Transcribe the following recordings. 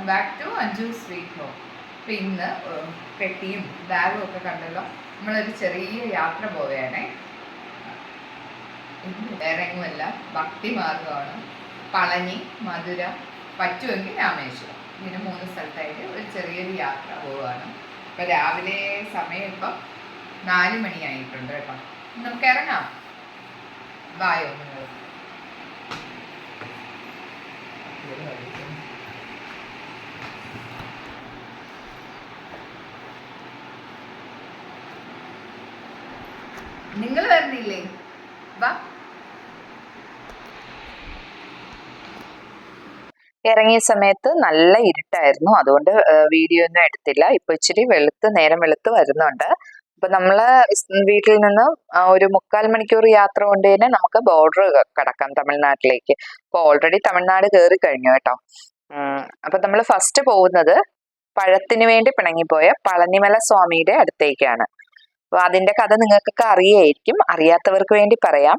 Welcome back to Anju sweet home അപ്പം ഇന്ന് പെട്ടിയും ബാഗും ഒക്കെ കണ്ടല്ലോ. നമ്മളൊരു ചെറിയ യാത്ര പോവുകയാണേ. വേറെ എങ്ങുമല്ല ഭക്തി മാർഗമാണ് പളനി മധുര പറ്റുമെങ്കിൽ രാമേശ്വരം. ഇങ്ങനെ മൂന്ന് സ്ഥലത്തായിട്ട് ഒരു ചെറിയൊരു യാത്ര പോവുകയാണ്. അപ്പം രാവിലെ സമയം ഇപ്പം നാല് മണിയായിട്ടുണ്ട് കേട്ടോ. നമുക്ക് ഇറങ്ങാം. ബായോ നിങ്ങൾ. നിങ്ങൾ വരുന്നില്ലേ വാ. ഇറങ്ങിയ സമയത്ത് നല്ല ഇരുട്ടായിരുന്നു. അതുകൊണ്ട് വീഡിയോ ഒന്നും എടുത്തില്ല. ഇപ്പൊ ഇച്ചിരി വെളുത്ത് നേരം വെളുത്ത് വരുന്നുണ്ട്. അപ്പൊ നമ്മൾ വീട്ടിൽ നിന്ന് ഒരു മുക്കാൽ മണിക്കൂർ യാത്ര കൊണ്ട് തന്നെ നമുക്ക് ബോർഡർ കടക്കാം തമിഴ്നാട്ടിലേക്ക്. അപ്പൊ ഓൾറെഡി തമിഴ്നാട് കയറി കഴിഞ്ഞു കേട്ടോ. അപ്പൊ നമ്മൾ ഫസ്റ്റ് പോകുന്നത് പഴത്തിന് വേണ്ടി പിണങ്ങിപ്പോയ പളനിമല സ്വാമിയുടെ അടുത്തേക്കാണ്. അപ്പൊ അതിന്റെ കഥ നിങ്ങൾക്കൊക്കെ അറിയായിരിക്കും. അറിയാത്തവർക്ക് വേണ്ടി പറയാം.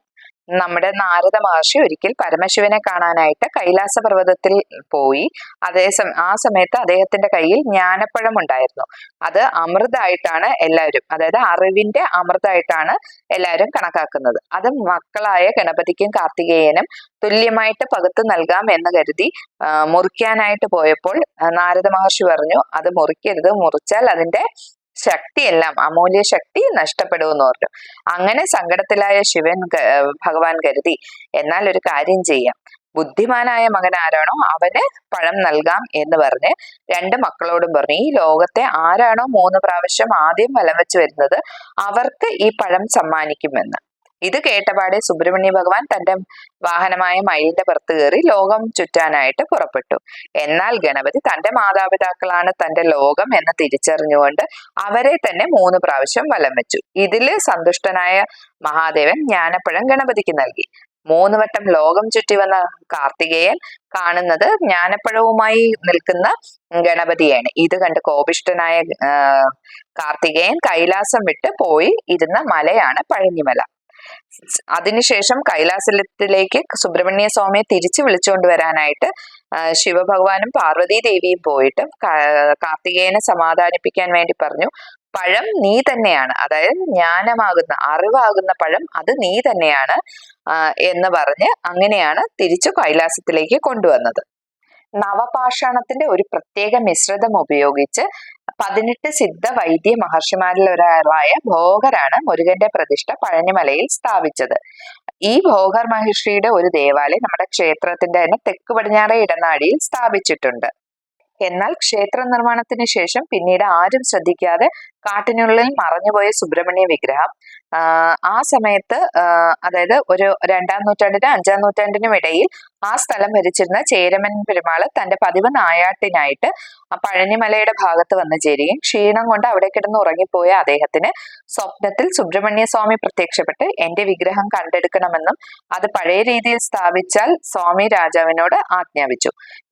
നമ്മുടെ നാരദ മഹർഷി ഒരിക്കൽ പരമശിവനെ കാണാനായിട്ട് കൈലാസ പർവതത്തിൽ പോയി. അതേ ആ സമയത്ത് അദ്ദേഹത്തിന്റെ കയ്യിൽ ജ്ഞാനപ്പഴം ഉണ്ടായിരുന്നു. അത് അമൃതായിട്ടാണ് എല്ലാവരും അതായത് അറിവിന്റെ അമൃതായിട്ടാണ് എല്ലാവരും കണക്കാക്കുന്നത്. അത് മക്കളായ ഗണപതിക്കും കാർത്തികേയനും തുല്യമായിട്ട് പകുത്ത് നൽകാം എന്ന് കരുതി മുറിക്കാനായിട്ട് പോയപ്പോൾ നാരദ മഹർഷി പറഞ്ഞു അത് മുറിക്കരുത് മുറിച്ചാൽ അതിന്റെ ശക്തിയെല്ലാം അമൂല്യ ശക്തി നഷ്ടപ്പെടുമെന്ന് പറഞ്ഞു അങ്ങനെ സങ്കടത്തിലായ ശിവൻ ഭഗവാൻ കരുതി എന്നാൽ ഒരു കാര്യം ചെയ്യാം. ബുദ്ധിമാനായ മകൻ ആരാണോ അവന് പഴം നൽകാം എന്ന് പറഞ്ഞ് രണ്ട് മക്കളോടും പറഞ്ഞു ഈ ലോകത്തെ ആരാണോ മൂന്ന് പ്രാവശ്യം ആദ്യം വലം വെച്ച് വരുന്നത് അവർക്ക് ഈ പഴം സമ്മാനിക്കുമെന്ന്. ഇത് കേട്ടപാടെ സുബ്രഹ്മണ്യ ഭഗവാൻ തന്റെ വാഹനമായ മയിലിന്റെ പുറത്ത് കയറി ലോകം ചുറ്റാനായിട്ട് പുറപ്പെട്ടു. എന്നാൽ ഗണപതി തന്റെ മാതാപിതാക്കളാണ് തന്റെ ലോകം എന്ന് തിരിച്ചറിഞ്ഞുകൊണ്ട് അവരെ തന്നെ മൂന്ന് പ്രാവശ്യം വലം വെച്ചു. ഇതിൽ സന്തുഷ്ടനായ മഹാദേവൻ ജ്ഞാനപ്പഴം ഗണപതിക്ക് നൽകി. മൂന്ന് വട്ടം ലോകം ചുറ്റി വന്ന കാർത്തികേയൻ കാണുന്നത് ജ്ഞാനപ്പഴവുമായി നിൽക്കുന്ന ഗണപതിയാണ്. ഇത് കണ്ട് കോപിഷ്ടനായ കാർത്തികേയൻ കൈലാസം വിട്ട് പോയി ഇരുന്ന മലയാണ് പഴനിമല. അതിനുശേഷം കൈലാസത്തിലേക്ക് സുബ്രഹ്മണ്യ സ്വാമിയെ തിരിച്ചു വിളിച്ചുകൊണ്ട് വരാനായിട്ട് ശിവഭഗവാനും പാർവതീ ദേവിയും പോയിട്ട് കാർത്തികേയനെ സമാധാനിപ്പിക്കാൻ വേണ്ടി പറഞ്ഞു പഴം നീ തന്നെയാണ് അതായത് ജ്ഞാനമാകുന്ന അറിവാകുന്ന പഴം അത് നീ തന്നെയാണ് എന്ന് പറഞ്ഞ് അങ്ങനെയാണ് തിരിച്ചു കൈലാസത്തിലേക്ക് കൊണ്ടുവന്നത്. നവപാഷാണത്തിന്റെ ഒരു പ്രത്യേക മിശ്രിതം ഉപയോഗിച്ച് പതിനെട്ട് സിദ്ധ വൈദ്യ മഹർഷിമാരിൽ ഒരാളായ ഭോഗരാണ് മുരുകന്റെ പ്രതിഷ്ഠ പഴനിമലയിൽ സ്ഥാപിച്ചത്. ഈ ഭോഗർ മഹർഷിയുടെ ഒരു ദേവാലയം നമ്മുടെ ക്ഷേത്രത്തിന്റെ തന്നെ തെക്ക് പടിഞ്ഞാറേ ഇടനാഴിയിൽ സ്ഥാപിച്ചിട്ടുണ്ട്. എന്നാൽ ക്ഷേത്ര നിർമ്മാണത്തിന് ശേഷം പിന്നീട് ആരും ശ്രദ്ധിക്കാതെ കാട്ടിനുള്ളിൽ മറഞ്ഞുപോയ സുബ്രഹ്മണ്യ വിഗ്രഹം. ആ സമയത്ത് അതായത് ഒരു രണ്ടാം നൂറ്റാണ്ടിനും അഞ്ചാം നൂറ്റാണ്ടിനും ഇടയിൽ ആ സ്ഥലം ഭരിച്ചിരുന്ന ചേരമൻ പെരുമാൾ തന്റെ പതിവ് നായാട്ടിനായിട്ട് പഴനിമലയുടെ ഭാഗത്ത് വന്നു ചേരുകയും ക്ഷീണം കൊണ്ട് അവിടെ കിടന്ന് ഉറങ്ങിപ്പോയ അദ്ദേഹത്തിന് സ്വപ്നത്തിൽ സുബ്രഹ്മണ്യ സ്വാമി പ്രത്യക്ഷപ്പെട്ട് എന്റെ വിഗ്രഹം കണ്ടെടുക്കണമെന്നും അത് പഴയ രീതിയിൽ സ്ഥാപിച്ചാൽ സ്വാമി രാജാവിനോട് ആജ്ഞാപിച്ചു.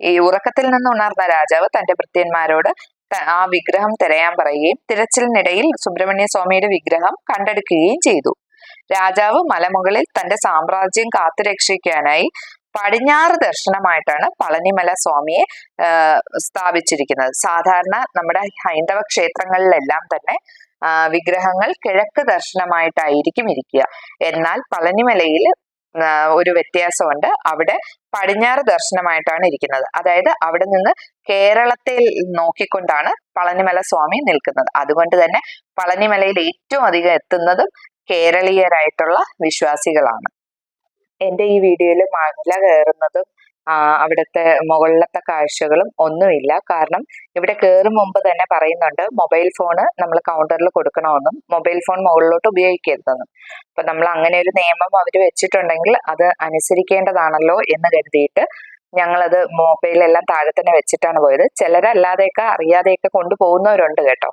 ഈ ഉറക്കത്തിൽ നിന്ന് ഉണർന്ന രാജാവ് തന്റെ ഭൃത്യന്മാരോട് ആ വിഗ്രഹം തിരയാൻ പറയുകയും തിരച്ചിലിനിടയിൽ സുബ്രഹ്മണ്യ സ്വാമിയുടെ വിഗ്രഹം കണ്ടെടുക്കുകയും ചെയ്തു. രാജാവ് മലമുകളിൽ തന്റെ സാമ്രാജ്യം കാത്തുരക്ഷിക്കാനായി പടിഞ്ഞാറ് ദർശനമായിട്ടാണ് പളനിമല സ്വാമിയെ സ്ഥാപിച്ചിരിക്കുന്നത്. സാധാരണ നമ്മുടെ ഹൈന്ദവ ക്ഷേത്രങ്ങളിലെല്ലാം തന്നെ വിഗ്രഹങ്ങൾ കിഴക്ക് ദർശനമായിട്ടായിരിക്കും ഇരിക്കുക. എന്നാൽ പളനിമലയിൽ ഒരു വ്യത്യാസമുണ്ട്. അവിടെ പടിഞ്ഞാറ് ദർശനമായിട്ടാണ് ഇരിക്കുന്നത്. അതായത് അവിടെ നിന്ന് കേരളത്തിൽ നോക്കിക്കൊണ്ടാണ് പളനിമല സ്വാമി നിൽക്കുന്നത്. അതുകൊണ്ട് തന്നെ പളനിമലയിൽ ഏറ്റവും അധികം എത്തുന്നതും കേരളീയരായിട്ടുള്ള വിശ്വാസികളാണ്. എന്റെ ഈ വീഡിയോയിൽ മല കയറുന്നതും അവിടുത്തെ മുകളിലത്തെ കാഴ്ചകളും ഒന്നുമില്ല. കാരണം ഇവിടെ കയറും മുമ്പ് തന്നെ പറയുന്നുണ്ട് മൊബൈൽ ഫോണ് നമ്മൾ കൗണ്ടറിൽ കൊടുക്കണമെന്നും മൊബൈൽ ഫോൺ മുകളിലോട്ട് ഉപയോഗിക്കരുതെന്നും. അപ്പൊ നമ്മൾ അങ്ങനെ ഒരു നിയമം അവർ വെച്ചിട്ടുണ്ടെങ്കിൽ അത് അനുസരിക്കേണ്ടതാണല്ലോ എന്ന് കരുതിയിട്ട് ഞങ്ങളത് മൊബൈലെല്ലാം താഴെ തന്നെ വെച്ചിട്ടാണ് പോയത്. ചിലരല്ലാതെയൊക്കെ അറിയാതെയൊക്കെ കൊണ്ടുപോകുന്നവരുണ്ട് കേട്ടോ.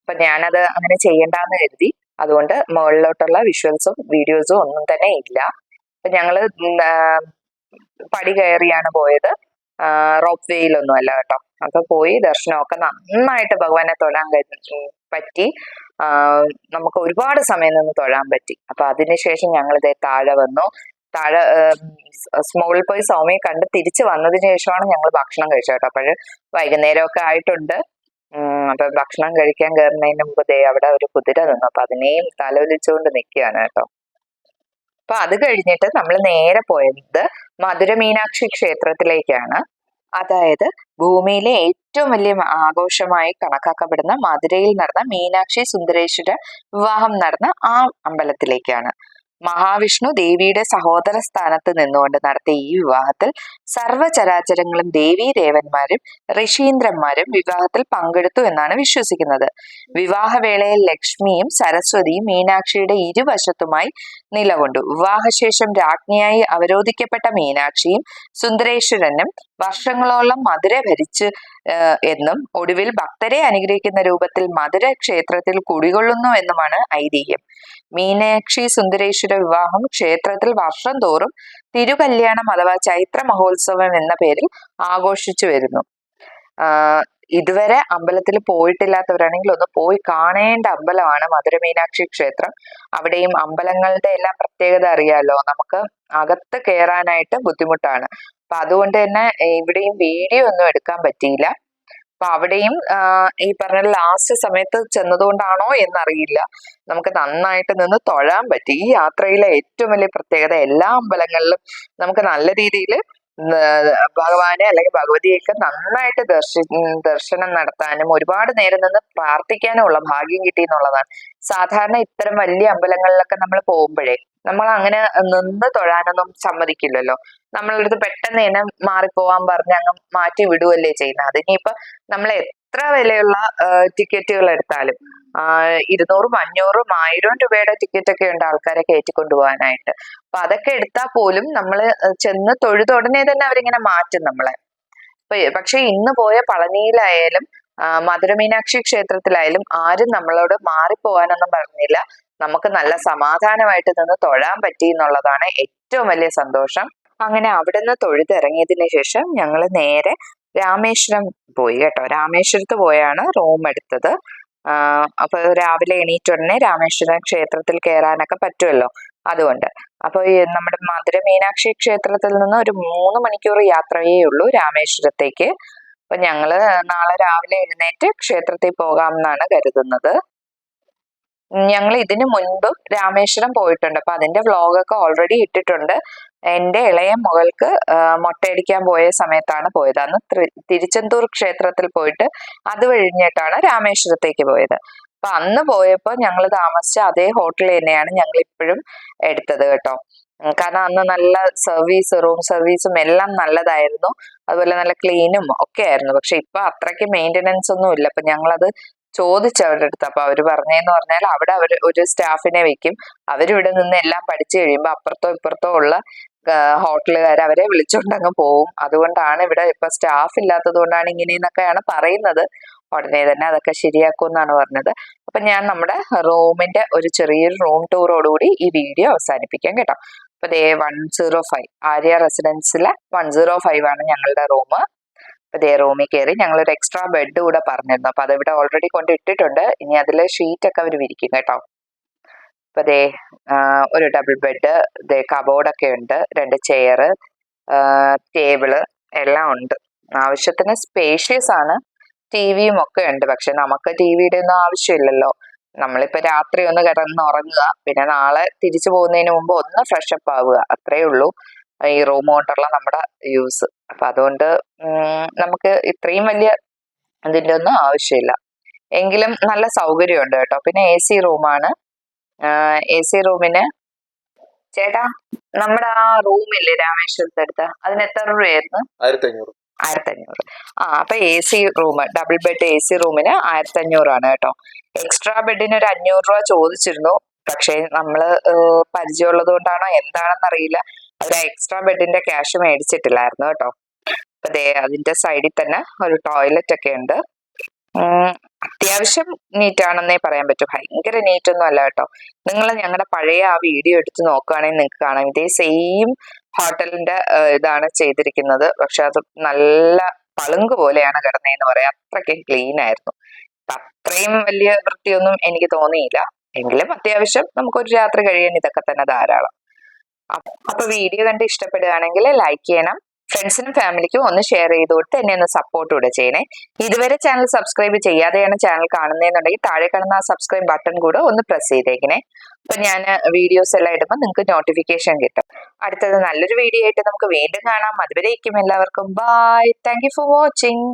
അപ്പൊ ഞാനത് അങ്ങനെ ചെയ്യണ്ടെന്ന് കരുതി. അതുകൊണ്ട് മുകളിലോട്ടുള്ള വിഷ്വൽസും വീഡിയോസും ഒന്നും തന്നെ ഇല്ല. അപ്പൊ ഞങ്ങൾ പടി കയറിയാണ് പോയത്. റോപ്പ് വേയിലൊന്നും അല്ല കേട്ടോ. അപ്പൊ പോയി ദർശനമൊക്കെ നന്നായിട്ട് ഭഗവാനെ തൊഴാൻ പറ്റി. നമുക്ക് ഒരുപാട് സമയം നിന്ന് തൊഴാൻ പറ്റി. അപ്പൊ അതിനുശേഷം ഞങ്ങൾ താഴെ വന്നു. താഴെ സ്മോളിൽ പോയി സ്വാമിയെ കണ്ട് തിരിച്ചു വന്നതിന് ശേഷമാണ് ഞങ്ങൾ ഭക്ഷണം കഴിച്ചത് കേട്ടോ. അപ്പോഴ് വൈകുന്നേരമൊക്കെ ആയിട്ടുണ്ട്. അപ്പൊ ഭക്ഷണം കഴിക്കാൻ കയറുന്നതിന് മുമ്പ് ദേ അവിടെ ഒരു കുതിര നിന്നു. അപ്പൊ അതിനെയും തലവലിച്ചുകൊണ്ട് നിൽക്കുകയാണ് കേട്ടോ. അപ്പൊ അത് കഴിഞ്ഞിട്ട് നമ്മൾ നേരെ പോയത് മധുര മീനാക്ഷി ക്ഷേത്രത്തിലേക്കാണ്. അതായത് ഭൂമിയിലെ ഏറ്റവും വലിയ ആഘോഷമായി കണക്കാക്കപ്പെടുന്ന മധുരയിൽ നടന്ന മീനാക്ഷി സുന്ദരേശ്വര വിവാഹം നടന്ന ആ അമ്പലത്തിലേക്കാണ്. മഹാവിഷ്ണു ദേവിയുടെ സഹോദര സ്ഥാനത്ത് നിന്നുകൊണ്ട് നടത്തിയ ഈ വിവാഹത്തിൽ സർവചരാചരങ്ങളും ദേവീ ദേവന്മാരും ഋഷീന്ദ്രന്മാരും വിവാഹത്തിൽ പങ്കെടുത്തു എന്നാണ് വിശ്വസിക്കുന്നത്. വിവാഹവേളയിൽ ലക്ഷ്മിയും സരസ്വതിയും മീനാക്ഷിയുടെ ഇരുവശത്തുമായി നിലകൊണ്ടു. വിവാഹശേഷം രാജ്ഞിയായി അവരോധിക്കപ്പെട്ട മീനാക്ഷിയും സുന്ദരേശ്വരനും വർഷങ്ങളോളം മധുര ഭരിച്ചു എന്നും ഒടുവിൽ ഭക്തരെ അനുഗ്രഹിക്കുന്ന രൂപത്തിൽ മധുര ക്ഷേത്രത്തിൽ കുടികൊള്ളുന്നു എന്നുമാണ് ഐതിഹ്യം. മീനാക്ഷി സുന്ദരേശ്വര വിവാഹം ക്ഷേത്രത്തിൽ വർഷം തോറും തിരുകല്യാണം അഥവാ ചൈത്ര മഹോത്സവം എന്ന പേരിൽ ആഘോഷിച്ചു വരുന്നു. ഇതുവരെ അമ്പലത്തിൽ പോയിട്ടില്ലാത്തവരാണെങ്കിൽ ഒന്ന് പോയി കാണേണ്ട അമ്പലമാണ് മധുര മീനാക്ഷി ക്ഷേത്രം. അവിടെയും അമ്പലങ്ങളുടെ എല്ലാം പ്രത്യേകത അറിയാലോ? നമുക്ക് അകത്ത് കയറാനായിട്ട് ബുദ്ധിമുട്ടാണ്. അപ്പൊ അതുകൊണ്ട് തന്നെ ഇവിടെയും വീഡിയോ ഒന്നും എടുക്കാൻ പറ്റിയില്ല. അപ്പൊ അവിടെയും ഈ പറഞ്ഞ ലാസ്റ്റ് സമയത്ത് ചെന്നതുകൊണ്ടാണോ എന്നറിയില്ല. നമുക്ക് നന്നായിട്ട് നിന്ന് തൊഴാൻ പറ്റി. ഈ യാത്രയിലെ ഏറ്റവും വലിയ പ്രത്യേകത എല്ലാ അമ്പലങ്ങളിലും നമുക്ക് നല്ല രീതിയിൽ ഭഗവാനെ അല്ലെങ്കിൽ ഭഗവതിയൊക്കെ നന്നായിട്ട് ദർശി ദർശനം നടത്താനും ഒരുപാട് നേരം നിന്ന് പ്രാർത്ഥിക്കാനും ഉള്ള ഭാഗ്യം കിട്ടി എന്നുള്ളതാണ്. സാധാരണ ഇത്തരം വലിയ അമ്പലങ്ങളിലൊക്കെ നമ്മൾ പോകുമ്പോഴേ നമ്മൾ അങ്ങനെ നിന്ന് തൊഴാനൊന്നും സമ്മതിക്കില്ലല്ലോ. നമ്മളടുത്ത് പെട്ടെന്ന് തന്നെ മാറിപ്പോവാൻ പറഞ്ഞ് അങ്ങ് മാറ്റി വിടുവല്ലേ ചെയ്യുന്നത്. അതിനിപ്പോ നമ്മൾ എത്ര വിലയുള്ള ടിക്കറ്റുകൾ എടുത്താലും. ഇരുന്നൂറും അഞ്ഞൂറും ആയിരം രൂപയുടെ ടിക്കറ്റ് ഒക്കെ ഉണ്ട് ആൾക്കാരെ കയറ്റി കൊണ്ടുപോകാനായിട്ട് അപ്പൊ അതൊക്കെ എടുത്താൽ പോലും നമ്മൾ ചെന്ന് തൊഴുത ഉടനെ തന്നെ അവരിങ്ങനെ മാറ്റും നമ്മളെ. പക്ഷെ ഇന്ന് പോയ പളനിയിലായാലും മധുരമീനാക്ഷി മധുര മീനാക്ഷി ക്ഷേത്രത്തിലായാലും ആരും നമ്മളോട് മാറിപ്പോവാനൊന്നും പറഞ്ഞില്ല. നമുക്ക് നല്ല സമാധാനമായിട്ട് നിന്ന് തൊഴാൻ പറ്റി എന്നുള്ളതാണ് ഏറ്റവും വലിയ സന്തോഷം. അങ്ങനെ അവിടുന്ന് തൊഴുതിറങ്ങിയതിന് ശേഷം ഞങ്ങൾ നേരെ രാമേശ്വരം പോയി കേട്ടോ. രാമേശ്വരത്ത് പോയാണ് റൂം എടുത്തത്. അപ്പൊ രാവിലെ എണീറ്റ രാമേശ്വരം ക്ഷേത്രത്തിൽ കയറാനൊക്കെ പറ്റുമല്ലോ അതുകൊണ്ട്. അപ്പൊ നമ്മുടെ മധുര മീനാക്ഷി ക്ഷേത്രത്തിൽ നിന്ന് ഒരു മൂന്ന് മണിക്കൂർ യാത്രയേ ഉള്ളൂ രാമേശ്വരത്തേക്ക്. അപ്പൊ ഞങ്ങൾ നാളെ രാവിലെ എഴുന്നേറ്റ് ക്ഷേത്രത്തിൽ പോകാം എന്നാണ് കരുതുന്നത്. ഞങ്ങൾ ഇതിനു മുൻപ് രാമേശ്വരം പോയിട്ടുണ്ട്. അപ്പൊ അതിന്റെ വ്ളോഗൊക്കെ ഓൾറെഡി ഇട്ടിട്ടുണ്ട്. എന്റെ ഇളയ മകൾക്ക് മൊട്ടയടിക്കാൻ പോയ സമയത്താണ് പോയത്. അന്ന് ത്രി- തിരുച്ചെന്തൂർ ക്ഷേത്രത്തിൽ പോയിട്ട് അത് കഴിഞ്ഞിട്ടാണ് രാമേശ്വരത്തേക്ക് പോയത്. അപ്പൊ അന്ന് പോയപ്പോ ഞങ്ങൾ താമസിച്ച അതേ ഹോട്ടൽ തന്നെയാണ് ഞങ്ങൾ ഇപ്പോഴും എടുത്തത് കേട്ടോ. കാരണം അന്ന് നല്ല സർവീസ് റൂം സർവീസും എല്ലാം നല്ലതായിരുന്നു. അതുപോലെ നല്ല ക്ലീനും ഒക്കെ ആയിരുന്നു. പക്ഷെ ഇപ്പൊ അത്രയ്ക്ക് മെയിന്റനൻസ് ഒന്നും ഇല്ല. അപ്പൊ ഞങ്ങളത് ചോദിച്ചു അവരുടെ അടുത്ത്. അപ്പൊ അവർ പറഞ്ഞതെന്ന് പറഞ്ഞാൽ അവിടെ അവർ ഒരു സ്റ്റാഫിനെ വെക്കും. അവരിവിടെ നിന്ന് എല്ലാം പഠിച്ചു കഴിയുമ്പോൾ അപ്പുറത്തോ ഇപ്പുറത്തോ ഉള്ള ഹോട്ടലുകാർ അവരെ വിളിച്ചുകൊണ്ടങ്ങ് പോവും. അതുകൊണ്ടാണ് ഇവിടെ ഇപ്പൊ സ്റ്റാഫ് ഇല്ലാത്തത് കൊണ്ടാണ് ഇങ്ങനെയെന്നൊക്കെയാണ് പറയുന്നത്. ഉടനെ തന്നെ അതൊക്കെ ശരിയാക്കും എന്നാണ് പറഞ്ഞത്. അപ്പൊ ഞാൻ നമ്മുടെ റൂമിന്റെ ഒരു ചെറിയൊരു റൂം ടൂറോടുകൂടി ഈ വീഡിയോ അവസാനിപ്പിക്കാം കേട്ടോ. അപ്പൊ ദേ വൺ സീറോ ഫൈവ് ആര്യ റെസിഡൻസിലെ വൺ സീറോ ഫൈവ് ആണ് ഞങ്ങളുടെ റൂം അപ്പൊ ദേ റൂമിൽ കയറി ഞങ്ങൾ ഒരു എക്സ്ട്രാ ബെഡ് കൂടെ പറഞ്ഞിരുന്നു. അപ്പൊ അതിവിടെ ഓൾറെഡി കൊണ്ട് ഇട്ടിട്ടുണ്ട്. ഇനി അതിലെ ഷീറ്റ് ഒക്കെ അവർ വിരിക്കും കേട്ടോ. അപ്പൊ ദേ ഒരു ഡബിൾ ബെഡ് ദേ കബോർഡൊക്കെ ഉണ്ട് രണ്ട് ചെയർ ടേബിൾ എല്ലാം ഉണ്ട്. ആവശ്യത്തിന് സ്പേഷ്യസ് ആണ്. ടി വിയും ഒക്കെ ഉണ്ട് പക്ഷെ നമുക്ക് ടി വിയുടെ ഒന്നും ആവശ്യമില്ലല്ലോ. നമ്മളിപ്പോൾ രാത്രി ഒന്ന് കിടന്ന് ഉറങ്ങുക പിന്നെ നാളെ തിരിച്ചു പോകുന്നതിന് മുമ്പ് ഒന്ന് ഫ്രഷ് അപ്പ് ആവുക അത്രേ ഉള്ളൂ. ഈ റൂം കൊണ്ടുള്ള നമ്മുടെ യൂസ് അപ്പൊ അതുകൊണ്ട് നമുക്ക് ഇത്രയും വലിയ അതിന്റെ ഒന്നും ആവശ്യമില്ല. എങ്കിലും നല്ല സൗകര്യമുണ്ട് കേട്ടോ. പിന്നെ എ സി റൂമാണ് എ സി റൂമിന്. ചേട്ടാ നമ്മുടെ ആ റൂമില്ലേ രാമേശ്വരത്തെ അടുത്ത്? അതിന് എത്ര രൂപയായിരുന്നു? ആയിരത്തി അഞ്ഞൂറ് ആയിരത്തി അഞ്ഞൂറ് ആ അപ്പൊ A C room double bed A C റൂമിന് ആയിരത്തി അഞ്ഞൂറാണ് കേട്ടോ എക്സ്ട്രാ ബെഡിന് ഒരു അഞ്ഞൂറ് രൂപ ചോദിച്ചിരുന്നു. പക്ഷേ നമ്മൾ പരിചയമുള്ളത് കൊണ്ടാണോ എന്താണെന്ന് അറിയില്ല അവർ എക്സ്ട്രാ ബെഡിന്റെ ക്യാഷ് മേടിച്ചിട്ടില്ലായിരുന്നു കേട്ടോ. അപ്പൊ ദേ അതിന്റെ സൈഡിൽ തന്നെ ഒരു ടോയ്ലറ്റ് ഒക്കെ ഉണ്ട്. അത്യാവശ്യം നീറ്റ് ആണെന്നേ പറയാൻ പറ്റൂ. ഭയങ്കര നീറ്റ് ഒന്നും അല്ല കേട്ടോ. നിങ്ങൾ ഞങ്ങളുടെ പഴയ ആ വീഡിയോ എടുത്ത് നോക്കുകയാണെങ്കിൽ നിങ്ങൾക്ക് കാണാം. ഇതേ സെയിം ഹോട്ടലിന്റെ ഇതാണ് ചെയ്തിരിക്കുന്നത്. പക്ഷെ അത് നല്ല പളുങ്ക് പോലെയാണ് കിടന്നതെന്ന് പറയാം. അത്രയ്ക്ക് ക്ലീൻ ആയിരുന്നു. അത്രയും വലിയ വൃത്തിയൊന്നും എനിക്ക് തോന്നിയില്ല. എങ്കിലും അത്യാവശ്യം നമുക്കൊരു രാത്രി കഴിയാൻ ഇതൊക്കെ തന്നെ ധാരാളം. അപ്പൊ വീഡിയോ കണ്ട് ഇഷ്ടപ്പെടുകയാണെങ്കിൽ ലൈക്ക് ചെയ്യണം. ഫ്രണ്ട്സിനും ഫാമിലിക്കും ഒന്ന് ഷെയർ ചെയ്ത് കൊടുത്ത് എന്നെ ഒന്ന് സപ്പോർട്ട് കൂടെ ചെയ്യണേ. ഇതുവരെ ചാനൽ സബ്സ്ക്രൈബ് ചെയ്യാതെയാണ് ചാനൽ കാണുന്നതെന്നുണ്ടെങ്കിൽ താഴെ കാണുന്ന ആ സബ്സ്ക്രൈബ് ബട്ടൺ കൂടെ ഒന്ന് പ്രസ് ചെയ്തേക്കണേ. അപ്പൊ ഞാൻ വീഡിയോസ് എല്ലാം ഇടുമ്പോൾ നിങ്ങൾക്ക് നോട്ടിഫിക്കേഷൻ കിട്ടും. അടുത്തത് നല്ലൊരു വീഡിയോ ആയിട്ട് നമുക്ക് വീണ്ടും കാണാം. അതുവരേക്കും എല്ലാവർക്കും ബൈ താങ്ക് ഫോർ വാച്ചിങ്